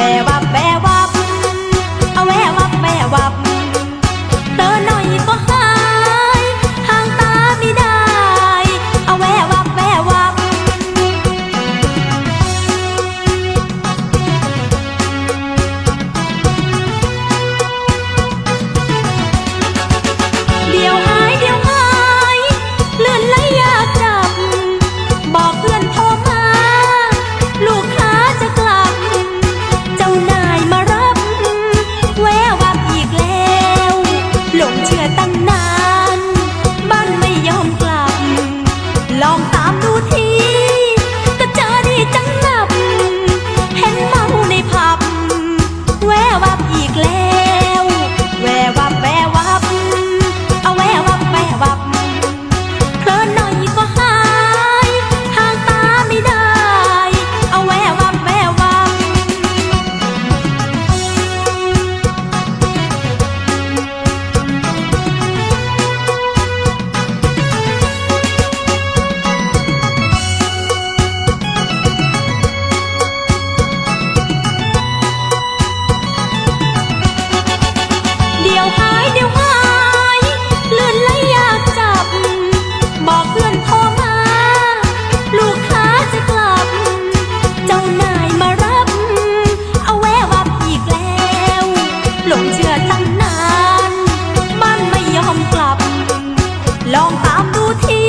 veo ตั้งนาน บ้านไม่ยอมกลับ ลองตามดูที